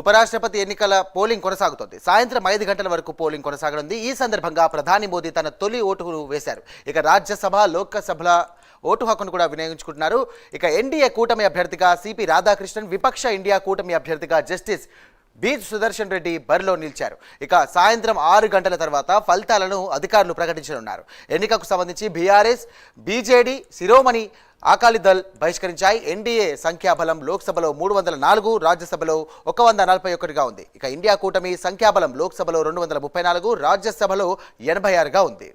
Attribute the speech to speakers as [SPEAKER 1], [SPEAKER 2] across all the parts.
[SPEAKER 1] ఉపరాష్ట్రపతి ఎన్నికల పోలింగ్ కొనసాగుతోంది. సాయంత్రం ఐదు గంటల వరకు పోలింగ్ కొనసాగనుంది. ఈ సందర్భంగా ప్రధాని మోదీ తన తొలి ఓటును వేశారు. ఇక రాజ్యసభ లోక్సభల ఓటు హక్కును కూడా వినియోగించుకుంటున్నారు. ఇక ఎన్డీఏ కూటమి అభ్యర్థిగా సిపి రాధాకృష్ణన్ విపక్ష ఇండియా కూటమి అభ్యర్థిగా జస్టిస్ బీచ్ సుదర్శన్ రెడ్డి బరిలో నిలిచారు. ఇక సాయంత్రం ఆరు గంటల తర్వాత ఫలితాలను అధికారులు ప్రకటించనున్నారు. ఎన్నికకు సంబంధించి బీఆర్ఎస్ బీజేడీ శిరోమణి అకాలీదళ్ బహిష్కరించాయి. ఎన్డీఏ సంఖ్యాబలం లోక్సభలో మూడు వందల నాలుగు రాజ్యసభలో ఒక వంద నలభై ఒకటిగా ఉంది. ఇక ఇండియా కూటమి సంఖ్యాబలం లోక్సభలో రెండు వందల ముప్పై నాలుగు రాజ్యసభలో ఎనభై ఆరుగా ఉంది.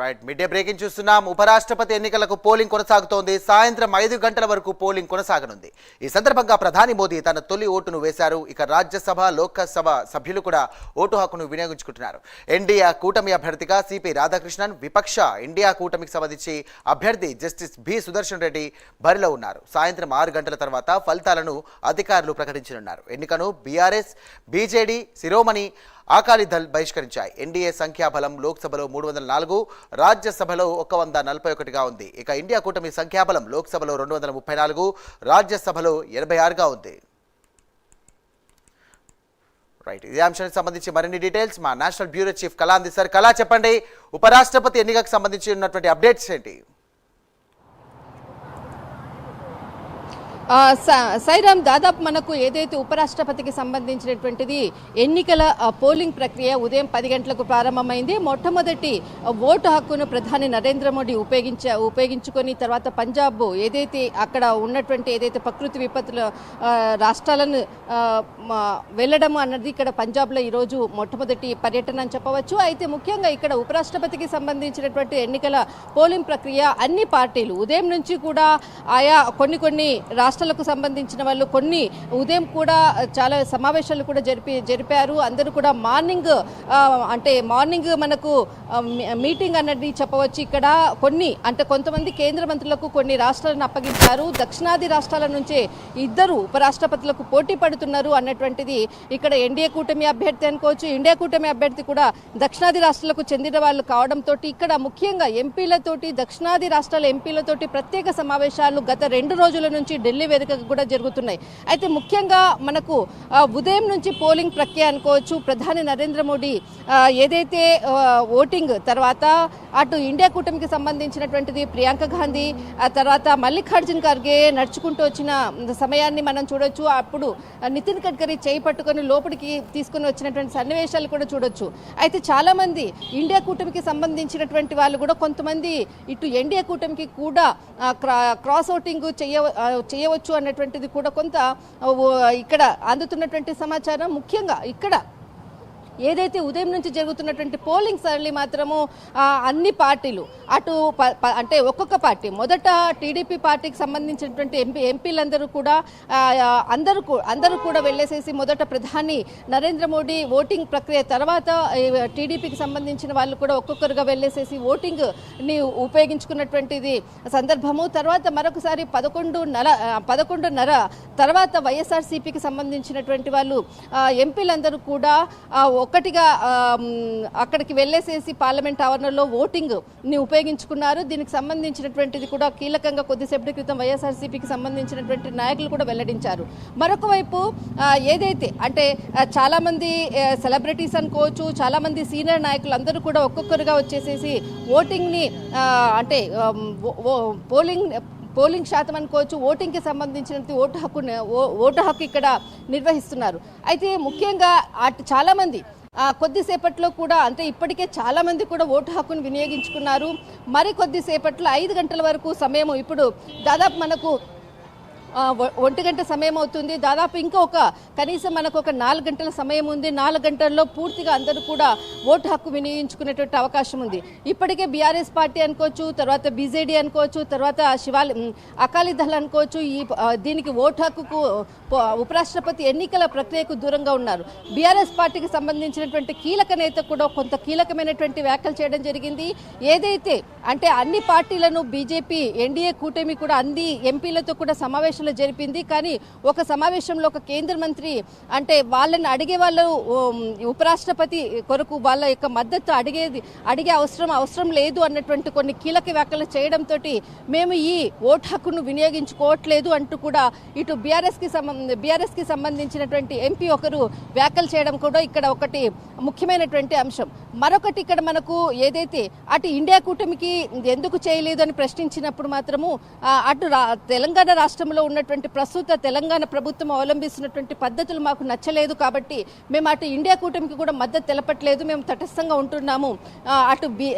[SPEAKER 1] రైట్ మిడ్ డే బ్రేకింగ్ చూస్తున్నాం. ఉపరాష్ట్రపతి ఎన్నికలకు పోలింగ్ కొనసాగుతోంది. సాయంత్రం ఐదు గంటల వరకు పోలింగ్ కొనసాగనుంది. ఈ సందర్భంగా ప్రధాని మోదీ తన తొలి ఓటును వేశారు. ఇక రాజ్యసభ లోక్సభ సభ్యులు కూడా ఓటు హక్కును వినియోగించుకుంటున్నారు. ఎన్డీఏ కూటమి అభ్యర్థిగా సిపి రాధాకృష్ణన్ విపక్ష ఇండియా కూటమికి సంబంధించి అభ్యర్థి జస్టిస్ బి సుదర్శన్ రెడ్డి బరిలో ఉన్నారు. సాయంత్రం ఆరు గంటల తర్వాత ఫలితాలను అధికారులు ప్రకటించనున్నారు. ఎన్నికను బీఆర్ఎస్ బీజేడీ శిరోమణి అకాలీదళ్ బహిష్కరించాయి. ఎన్డీఏ సంఖ్యాబలం లోక్సభలో మూడు వందల నాలుగు రాజ్యసభలో ఒక వంద నలభై ఒకటిగా ఉంది. ఇక ఇండియా కూటమి సంఖ్యాబలం లోక్సభలో రెండు వందల ముప్పై నాలుగు రాజ్యసభలో ఎనభై ఆరుగా ఉంది. రైట్ ఇదే అంశానికి సంబంధించి మరిన్ని డీటెయిల్స్ మా నేషనల్ బ్యూరో చీఫ్ కళా అందిస్తారు కళా చెప్పండి. ఉపరాష్ట్రపతి ఎన్నికకు సంబంధించి ఉన్నటువంటి అప్డేట్స్ ఏంటి
[SPEAKER 2] ఆ, స- సైరామ్ దాదాపు మనకు ఏదైతే ఉపరాష్ట్రపతికి సంబంధించినటువంటిది ఎన్నికల పోలింగ్ ప్రక్రియ ఉదయం పది గంటలకు ప్రారంభమైంది. మొట్టమొదటి ఓటు హక్కును ప్రధాని నరేంద్ర మోడీ ఉపయోగించ ఉపయోగించుకొని తర్వాత పంజాబ్ ఏదైతే అక్కడ ఉన్నటువంటి ఏదైతే ప్రకృతి విపత్తుల రాష్ట్రాలను వెళ్ళడం అన్నది ఇక్కడ పంజాబ్లో ఈరోజు మొట్టమొదటి పర్యటన అని చెప్పవచ్చు. అయితే ముఖ్యంగా ఇక్కడ ఉపరాష్ట్రపతికి సంబంధించినటువంటి ఎన్నికల పోలింగ్ ప్రక్రియ అన్ని పార్టీలు ఉదయం నుంచి కూడా ఆయా కొన్ని కొన్ని రాష్ట్ర రాష్ట్రాలకు సంబంధించిన వాళ్ళు కొన్ని ఉదయం కూడా చాలా సమావేశాలు కూడా జరిపి జరిపారు. అందరూ కూడా మార్నింగ్ అంటే మార్నింగ్ మనకు మీటింగ్ అన్నది చెప్పవచ్చు. ఇక్కడ కొన్ని అంటే కొంతమంది కేంద్ర మంత్రులకు కొన్ని రాష్ట్రాలను అప్పగించారు. దక్షిణాది రాష్ట్రాల నుంచే ఇద్దరు ఉపరాష్ట్రపతులకు పోటీ పడుతున్నారు అన్నటువంటిది ఇక్కడ ఎన్డీఏ కూటమి అభ్యర్థి అనుకోవచ్చు. ఇండియా కూటమి అభ్యర్థి కూడా దక్షిణాది రాష్ట్రాలకు చెందిన వాళ్ళు కావడంతో ఇక్కడ ముఖ్యంగా ఎంపీలతోటి దక్షిణాది రాష్ట్రాల ఎంపీలతోటి ప్రత్యేక సమావేశాలు గత రెండు రోజుల నుంచి ఢిల్లీ వేదికగా కూడా జరుగుతున్నాయి. అయితే ముఖ్యంగా మనకు ఉదయం నుంచి పోలింగ్ ప్రక్రియ అనుకోవచ్చు. ప్రధాని నరేంద్ర మోడీ ఏదైతే ఓటింగ్ తర్వాత అటు ఇండియా కూటమికి సంబంధించినటువంటిది ప్రియాంక గాంధీ ఆ తర్వాత మల్లికార్జున్ ఖర్గే నడుచుకుంటూ వచ్చిన సమయాన్ని మనం చూడొచ్చు. అప్పుడు నితిన్ గడ్కరీ చేయి పట్టుకొని లోపలికి తీసుకొని వచ్చినటువంటి సన్నివేశాలు కూడా చూడొచ్చు. అయితే చాలామంది ఇండియా కూటమికి సంబంధించినటువంటి వాళ్ళు కూడా కొంతమంది ఇటు ఎన్డీఏ కూటమికి కూడా క్రా- క్రాస్ ఓటింగ్ చేయ చేయవచ్చు చేయవచ్చు అన్నటువంటిది కూడా కొంత ఇక్కడ అందుతున్నటువంటి సమాచారం. ముఖ్యంగా ఇక్కడ ఏదైతే ఉదయం నుంచి జరుగుతున్నటువంటి పోలింగ్ సరళి మాత్రము అన్ని పార్టీలు అటు ప- అంటే ఒక్కొక్క పార్టీ మొదట టీడీపీ పార్టీకి సంబంధించినటువంటి ఎంపీ ఎంపీలందరూ కూడా అందరూ అందరూ కూడా వెళ్ళేసేసి మొదట ప్రధాని నరేంద్ర మోడీ ఓటింగ్ ప్రక్రియ తర్వాత టీడీపీకి సంబంధించిన వాళ్ళు కూడా ఒక్కొక్కరుగా వెళ్ళేసేసి ఓటింగ్ని ఉపయోగించుకున్నటువంటిది సందర్భము. తర్వాత మరొకసారి పదకొండు నర పదకొండు పదకొండున్నర తర్వాత వైఎస్ఆర్సీపీకి సంబంధించినటువంటి వాళ్ళు ఎంపీలందరూ కూడా ఒక్కటిగా అక్కడికి వెళ్ళేసేసి పార్లమెంట్ ఆవరణలో ఓటింగ్ని ఉపయోగించుకున్నారు. దీనికి సంబంధించినటువంటిది కూడా కీలకంగా కొద్దిసేపటి క్రితం వైఎస్ఆర్సీపీకి సంబంధించినటువంటి నాయకులు కూడా వెల్లడించారు. మరొక వైపు ఏదైతే అంటే చాలామంది సెలబ్రిటీస్ అనుకోవచ్చు చాలామంది సీనియర్ నాయకులు అందరూ కూడా ఒక్కొక్కరుగా వచ్చేసేసి ఓటింగ్ని అంటే పోలింగ్ పోలింగ్ శాతం అనుకోవచ్చు ఓటింగ్కి సంబంధించిన ఓటు హక్కు ఓటు హక్కు ఇక్కడ నిర్వహిస్తున్నారు. అయితే ముఖ్యంగా అటు చాలామంది కొద్దిసేపట్లో కూడా అంటే ఇప్పటికే చాలా మంది కూడా ఓటు హక్కును వినియోగించుకున్నారు. మరి కొద్దిసేపట్లో ఐదు గంటల వరకు సమయం ఇప్పుడు దాదాపు మనకు ఒంటి గంట సమయం అవుతుంది. దాదాపు ఇంకా ఒక కనీసం మనకు ఒక నాలుగు గంటల సమయం ఉంది. నాలుగు గంటల్లో పూర్తిగా అందరూ కూడా ఓటు హక్కు వినియోగించుకునేటువంటి అవకాశం ఉంది. ఇప్పటికే బీఆర్ఎస్ పార్టీ అనుకోవచ్చు తర్వాత బీజేడీ అనుకోవచ్చు తర్వాత శివాలి అకాలీ దళ అనుకోవచ్చు. ఈ దీనికి ఓటు హక్కుకు ఉపరాష్ట్రపతి ఎన్నికల ప్రక్రియకు దూరంగా ఉన్నారు. బీఆర్ఎస్ పార్టీకి సంబంధించినటువంటి కీలక నేత కూడా కొంత కీలకమైనటువంటి వ్యాఖ్యలు చేయడం జరిగింది. ఏదైతే అంటే అన్ని పార్టీలను బీజేపీ ఎన్డీఏ కూటమి కూడా అన్ని ఎంపీలతో కూడా సమావేశం సమావేశంలో జరిపింది. కానీ ఒక సమావేశంలో ఒక కేంద్ర మంత్రి అంటే వాళ్ళని అడిగే వాళ్ళు ఉపరాష్ట్రపతి కొరకు వాళ్ళ యొక్క మద్దతు అడిగేది అడిగే అవసరం అవసరం లేదు అన్నటువంటి కొన్ని కీలక వ్యాఖ్యలు చేయడంతో మేము ఈ ఓటు హక్కును వినియోగించుకోవట్లేదు అంటూ కూడా ఇటు బీఆర్ఎస్కి సంబంధ బీఆర్ఎస్కి సంబంధించినటువంటి ఎంపీ ఒకరు వ్యాఖ్యలు చేయడం కూడా ఇక్కడ ఒకటి ముఖ్యమైనటువంటి అంశం. మరొకటి ఇక్కడ మనకు ఏదైతే అటు ఇండియా కూటమికి ఎందుకు చేయలేదు అని ప్రశ్నించినప్పుడు మాత్రము అటు రా- తెలంగాణ రాష్ట్రంలో ఉన్నటువంటి ప్రస్తుత తెలంగాణ ప్రభుత్వం అవలంబిస్తున్నటువంటి పద్ధతులు మాకు నచ్చలేదు కాబట్టి మేము అటు ఇండియా కూటమికి కూడా మద్దతు తెలపట్లేదు. మేము తటస్థంగా ఉంటున్నాము. అటు బి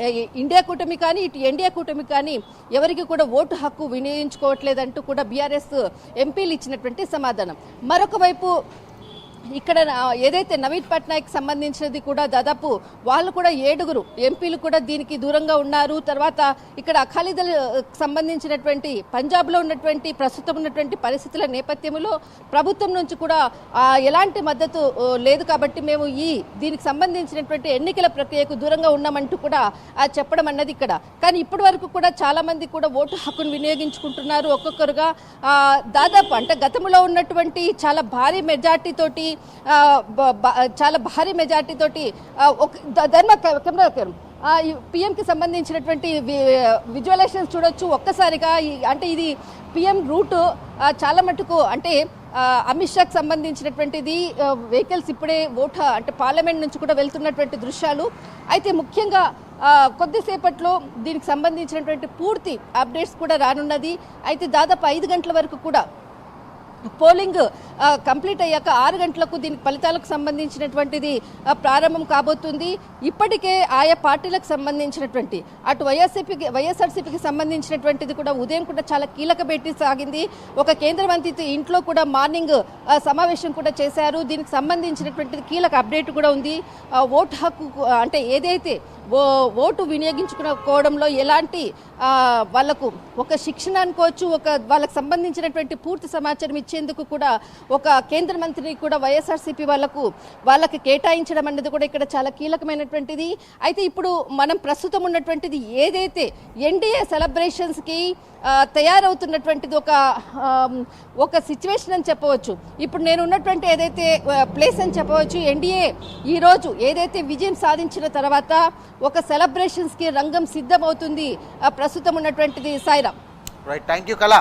[SPEAKER 2] ఇండియా కూటమి కానీ ఇటు ఎన్డీఏ కూటమి కానీ ఎవరికి కూడా ఓటు హక్కు వినియోగించుకోవట్లేదంటూ కూడా బీఆర్ఎస్ ఎంపీలు ఇచ్చినటువంటి సమాధానం. మరొక వైపు ఇక్కడ నా- ఏదైతే నవీన్ పట్నాయక్ సంబంధించినది కూడా దాదాపు వాళ్ళు కూడా ఏడుగురు ఎంపీలు కూడా దీనికి దూరంగా ఉన్నారు. తర్వాత ఇక్కడ అఖాళీదల్ సంబంధించినటువంటి పంజాబ్లో ఉన్నటువంటి ప్రస్తుతం ఉన్నటువంటి పరిస్థితుల నేపథ్యంలో ప్రభుత్వం నుంచి కూడా ఎలాంటి మద్దతు లేదు కాబట్టి మేము ఈ దీనికి సంబంధించినటువంటి ఎన్నికల ప్రక్రియకు దూరంగా ఉన్నామంటూ కూడా ఆ, చెప్పడం అన్నది ఇక్కడ. కానీ ఇప్పటి వరకు కూడా చాలా మంది కూడా ఓటు హక్కును వినియోగించుకుంటున్నారు ఒక్కొక్కరుగా. దాదాపు అంటే గతంలో ఉన్నటువంటి చాలా భారీ మెజార్టీతోటి చాలా భారీ మెజార్టీ తోటి ఒక ధర్మ కెమెరా పిఎంకి సంబంధించినటువంటి విజువలైజేషన్స్ చూడొచ్చు. ఒక్కసారిగా ఈ- అంటే ఇది పిఎం రూట్ చాలా మటుకు అంటే అమిత్ షాకి సంబంధించినటువంటిది వెహికల్స్ ఇప్పుడే ఓట అంటే పార్లమెంట్ నుంచి కూడా వెళ్తున్నటువంటి దృశ్యాలు. అయితే ముఖ్యంగా కొద్దిసేపట్లో దీనికి సంబంధించినటువంటి పూర్తి అప్డేట్స్ కూడా రానున్నది. అయితే దాదాపు ఐదు గంటల వరకు కూడా పోలింగ్ కంప్లీట్ అయ్యాక ఆరు గంటలకు దీనికి ఫలితాలకు సంబంధించినటువంటిది ప్రారంభం కాబోతుంది. ఇప్పటికే ఆయా పార్టీలకు సంబంధించినటువంటి అటు వైఎస్సీపీకి వైఎస్ఆర్సీపీకి సంబంధించినటువంటిది కూడా ఉదయం కూడా చాలా కీలక భేటీ సాగింది. ఒక కేంద్ర మంత్రి ఇంట్లో కూడా మార్నింగ్ సమావేశం కూడా చేశారు. దీనికి సంబంధించినటువంటిది కీలక అప్డేట్ కూడా ఉంది. ఓటు హక్కు అంటే ఏదైతే ఓ ఓటు వినియోగించుకోవడంలో ఎలాంటి వాళ్ళకు వాళ్ళకు ఒక శిక్షణ అనుకోవచ్చు ఒక వాళ్ళకి సంబంధించినటువంటి పూర్తి సమాచారం ఇచ్చేందుకు కూడా ఒక కేంద్ర మంత్రిని కూడా వైఎస్ఆర్సీపీ వాళ్ళకు వాళ్ళకి కేటాయించడం అనేది కూడా ఇక్కడ చాలా కీలకమైనటువంటిది. అయితే ఇప్పుడు మనం ప్రస్తుతం ఉన్నటువంటిది ఏదైతే ఎన్డీఏ సెలబ్రేషన్స్కి తయారవుతున్నటువంటిది ఒక ఒక సిచ్యువేషన్ అని చెప్పవచ్చు. ఇప్పుడు నేను ఉన్నటువంటి ఏదైతే ప్లేస్ అని చెప్పవచ్చు ఎన్డీఏ ఈరోజు ఏదైతే విజయం సాధించిన తర్వాత ఒక సెలబ్రేషన్స్కి రంగం సిద్ధమవుతుంది ప్రస్తుతం ఉన్నటువంటిది సాయిరామ్
[SPEAKER 1] రైట్ థ్యాంక్ యూ కళ